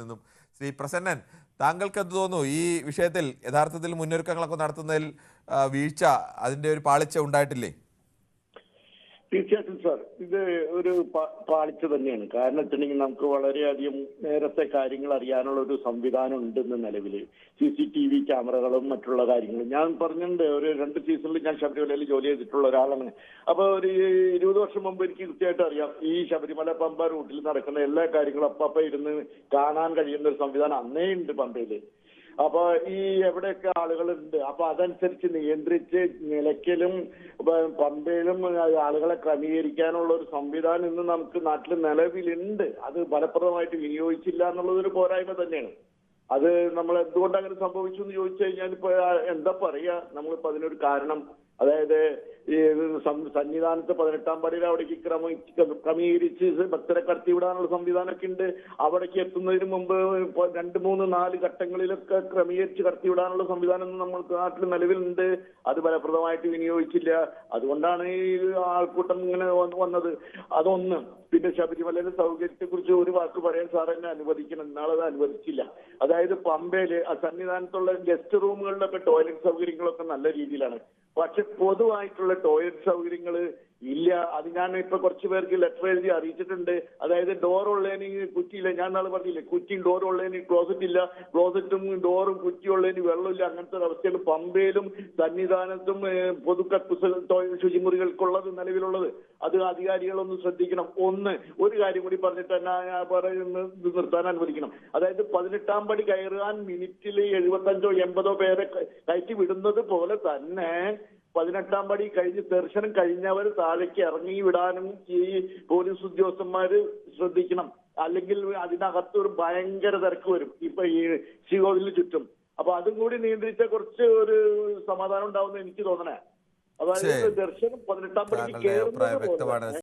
നിന്നും. ശ്രീ പ്രസന്നൻ താങ്കൾക്ക് എന്ത് തോന്നുന്നു? ഈ വിഷയത്തിൽ യഥാർത്ഥത്തിൽ മുന്നൊരുക്കങ്ങളൊക്കെ നടത്തുന്നതിൽ വീഴ്ച അതിന്റെ ഒരു പാളിച്ച ഉണ്ടായിട്ടില്ലേ? തീർച്ചയായിട്ടും സാർ. ഇത് ഒരു പാളിച്ച തന്നെയാണ്. കാരണം വെച്ചിട്ടുണ്ടെങ്കിൽ നമുക്ക് വളരെയധികം നേരത്തെ കാര്യങ്ങൾ അറിയാനുള്ള ഒരു സംവിധാനം ഉണ്ടെന്ന് നിലവിൽ സി സി ടി വി ക്യാമറകളും മറ്റുള്ള കാര്യങ്ങളും. ഞാൻ പറഞ്ഞിട്ടുണ്ട് ഒരു രണ്ട് സീസണിൽ ഞാൻ ശബരിമലയിൽ ജോലി ചെയ്തിട്ടുള്ള ഒരാളാണ്. അപ്പൊ ഒരു ഇരുപത് വർഷം മുമ്പ് എനിക്ക് കൃത്യമായിട്ട് അറിയാം ഈ ശബരിമല പമ്പ റൂട്ടിൽ നടക്കുന്ന എല്ലാ കാര്യങ്ങളും അപ്പപ്പ ഇരുന്ന് കാണാൻ കഴിയുന്ന ഒരു സംവിധാനം അന്നേ ഉണ്ട് പമ്പയിൽ. അപ്പൊ ഈ എവിടെയൊക്കെ ആളുകളുണ്ട്? അപ്പൊ അതനുസരിച്ച് നിയന്ത്രിച്ച് നിലയ്ക്കലും പമ്പയിലും ആളുകളെ ക്രമീകരിക്കാനുള്ള ഒരു സംവിധാനം ഇന്ന് നമുക്ക് നാട്ടിൽ നിലവിലുണ്ട്. അത് ഫലപ്രദമായിട്ട് വിനിയോഗിച്ചില്ല എന്നുള്ളത് ഒരു പോരായ്മ തന്നെയാണ്. അത് നമ്മൾ എന്തുകൊണ്ട് അങ്ങനെ സംഭവിച്ചു എന്ന് ചോദിച്ചു കഴിഞ്ഞാൽ ഇപ്പൊ എന്താ പറയാ? നമ്മളിപ്പോ അതിനൊരു കാരണം. അതായത് സന്നിധാനത്ത് പതിനെട്ടാം പടിയിൽ അവിടേക്ക് ക്രമ ക്രമീകരിച്ച് ഭക്തരെ കടത്തിവിടാനുള്ള സംവിധാനമൊക്കെ ഉണ്ട്. അവിടേക്ക് എത്തുന്നതിന് മുമ്പ് രണ്ട് മൂന്ന് നാല് ഘട്ടങ്ങളിലൊക്കെ ക്രമീകരിച്ച് കടത്തിവിടാനുള്ള സംവിധാനം നമ്മൾ നാട്ടിൽ നിലവിലുണ്ട്. അത് ഫലപ്രദമായിട്ട് വിനിയോഗിച്ചില്ല. അതുകൊണ്ടാണ് ഈ ആൾക്കൂട്ടം ഇങ്ങനെ വന്ന് വന്നത്. അതൊന്ന്. പിന്നെ ശബരിമലയിലെ സൗകര്യത്തെ കുറിച്ച് ഒരു വാക്ക് പറയാൻ സാർ എന്നെ അനുവദിക്കണം. ഇന്നാളത് അനുവദിച്ചില്ല. അതായത് പമ്പയിൽ ആ സന്നിധാനത്തുള്ള ഗസ്റ്റ് റൂമുകളിലൊക്കെ ടോയ്ലറ്റ് സൗകര്യങ്ങളൊക്കെ നല്ല രീതിയിലാണ്. പക്ഷെ പൊതുവായിട്ടുള്ള ടോയ്ലറ്റ് സൗകര്യങ്ങൾ ഇല്ല. അത് ഞാൻ ഇപ്പൊ കുറച്ച് പേർക്ക് ലെറ്റർ എഴുതി അറിയിച്ചിട്ടുണ്ട്. അതായത് ഡോർ ഉള്ളതിന് കുറ്റിയില്ല. ഞാൻ നാളെ പറഞ്ഞില്ലേ കുറ്റിയും ഡോർ ഉള്ളതിന് ക്ലോസറ്റ് ഇല്ല. ക്ലോസറ്റും ഡോറും കുറ്റി ഉള്ളതിന് വെള്ളമില്ല. അങ്ങനത്തെ ഒരു അവസ്ഥയാണ് പമ്പയിലും സന്നിധാനത്തും പൊതു ശുചിമുറികൾക്കുള്ളത് നിലവിലുള്ളത്. അത് അധികാരികളൊന്ന് ശ്രദ്ധിക്കണം. ഒന്ന് ഒരു കാര്യം കൂടി പറഞ്ഞിട്ട് ഞാൻ പറയുന്നത് നിർത്താൻ അനുവദിക്കണം. അതായത് പതിനെട്ടാം പടി കയറാൻ മിനിറ്റിൽ എഴുപത്തഞ്ചോ എൺപതോ പേരെ കയറ്റി വിടുന്നത് പോലെ തന്നെ പതിനെട്ടാം പടി കഴിഞ്ഞ് ദർശനം കഴിഞ്ഞവർ താഴേക്ക് ഇറങ്ങി വിടാനും ഈ പോലീസ് ഉദ്യോഗസ്ഥന്മാര് ശ്രദ്ധിക്കണം. അല്ലെങ്കിൽ അതിനകത്ത് ഒരു ഭയങ്കര തിരക്ക് വരും. ഇപ്പൊ ഈ ശ്രീകോവിലിന് ചുറ്റും. അപ്പൊ അതും കൂടി നിയന്ത്രിച്ച കുറച്ച് ഒരു സമാധാനം ഉണ്ടാവുമെന്ന് എനിക്ക് തോന്നണേ. അതായത്. ദർശനം പതിനെട്ടാം പടിക്ക് താങ്കളുടെ